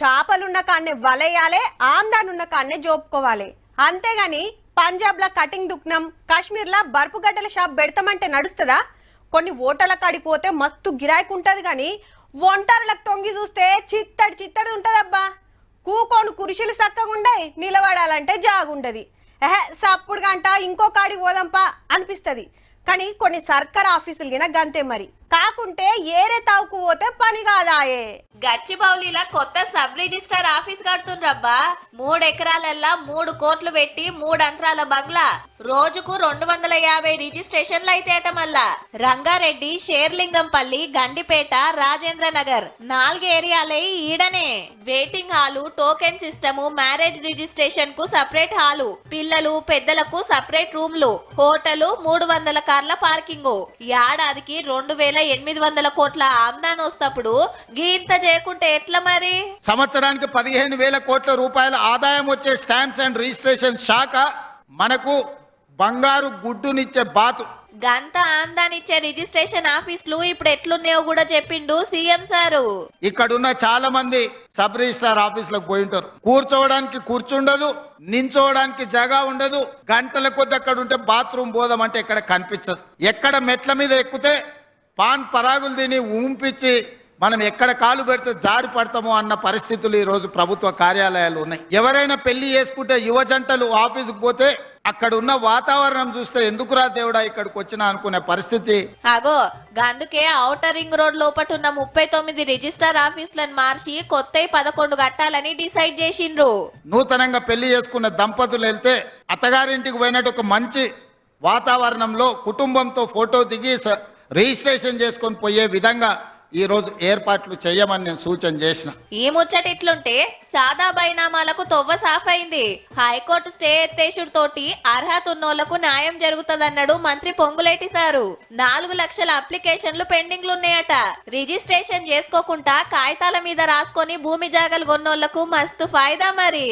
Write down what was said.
చేపలున్న కాన్నే వలయాలే ఆమ్దానున్న కాన్నే జోపుకోవాలి. అంతేగాని పంజాబ్ లా కటింగ్ దుక్నం కాశ్మీర్ లా బర్పు గడ్డల షాప్ పెడతామంటే నడుస్తుందా? కొన్ని ఓటల కాడికి పోతే మస్తు గిరాయికి ఉంటది కానీ ఒంటరులకు తొంగి చూస్తే చిత్తడి చిత్తడి ఉంటదబ్బా. కూకోను కురిశిలు సక్కగుండయి నిలబడాలంటే జాగుండది. ఎహె సప్పుడు గంట ఇంకో కాడికి పోదంపా అనిపిస్తుంది. కానీ కొన్ని సర్కార్ ఆఫీసులు గిన గంతే మరి. కాకుంటే ఏరే తావుకు పోతే పని కాదాయే. గచ్చిబౌలిలా కొత్త సబ్ రిజిస్టర్ ఆఫీస్ కడుతుండ్రబ్బా. మూడు ఎకరాలల్లా మూడు కోట్లు పెట్టి మూడు అంతరాల బంగ్లా. రోజుకు రెండు వందల యాభై రిజిస్ట్రేషన్లు అయితేట మళ్ళా. రంగారెడ్డి షేర్లింగంపల్లి గండిపేట రాజేంద్ర నగర్ నాలుగు ఏరియాలే ఈడనే. Waiting hall token system marriage రిజిస్ట్రేషన్కు separate hall పిల్లలు పెద్దలకు సపరేట్ రూమ్లు హోటలు మూడు వందల కార్ల పార్కింగ్. ఏడాదికి రెండు వేల ఎనిమిది వందల కోట్ల ఆమ్దాన్ వస్తప్పుడు గీంత చేయకుంటే ఎట్లా మరి? సంవత్సరానికి పదిహేను వేల కోట్ల రూపాయల ఆదాయం వచ్చే స్టాంప్స్ అండ్ రిజిస్ట్రేషన్ శాఖ మనకు బంగారు గుడ్డునిచ్చే బాతు. గంత ఆమ్దాన్ ఇచ్చే రిజిస్ట్రేషన్ ఆఫీసులు ఇప్పుడు ఎట్లున్నాయో కూడా చెప్పిండు సీఎం సారు. ఇక్కడున్న చాలా మంది సబ్ రిజిస్ట్రార్ ఆఫీసులకు పోయి ఉంటారు కూర్చోవడానికి కూర్చుండదు నించోవడానికి జగా ఉండదు గంటల కొద్ది అక్కడ ఉంటే బాత్రూమ్ పోదామంటే ఇక్కడ కనిపించదు. ఎక్కడ మెట్ల మీద ఎక్కితే పాన్ పరాగులు తిని ఊంపిచ్చి మనం ఎక్కడ కాలు పెడితే జారి పడతామో అన్న పరిస్థితులు ఈ రోజు ప్రభుత్వ కార్యాలయాలు ఉన్నాయి. ఎవరైనా పెళ్ళి చేసుకుంటే యువ జంటలు ఆఫీసుకు పోతే అక్కడ ఉన్న వాతావరణం చూస్తే ఎందుకురా దేవుడా ఇక్కడికి వచ్చినా అనుకునే పరిస్థితి? అగో గందుకే ఔటర్ రింగ్ రోడ్ లోపటున్న ముప్పై తొమ్మిది రిజిస్టర్ ఆఫీసులను మార్చి కొత్త పదకొండు కట్టాలని డిసైడ్ చేసిండ్రు. నూతనంగా పెళ్ళి చేసుకున్న దంపతులు వెళ్తే అత్తగారింటికి పోయినట్టు ఒక మంచి వాతావరణంలో కుటుంబంతో ఫోటో దిగి రిజిస్ట్రేషన్ చేసుకొని పోయే విధంగా ఈ రోజు ఏర్పాట్లు చేయమని నేను సూచన చేసిన. ఈ ముచ్చట ఇట్లుంటే సాదా బైనామాలకు తొవ్వ సాఫ్ అయింది హైకోర్టు స్టే ఎత్తేసుడు తోటి అర్హత ఉన్నోళ్ళకు న్యాయం జరుగుతుందన్నాడు మంత్రి పొంగులేటి సారు. నాలుగు లక్షల అప్లికేషన్లు పెండింగ్లు ఉన్నాయట రిజిస్ట్రేషన్ చేసుకోకుండా కాగితాల మీద రాసుకొని భూమి జాగలు కొన్నోళ్ళకు మస్తు ఫాయిదా మరి.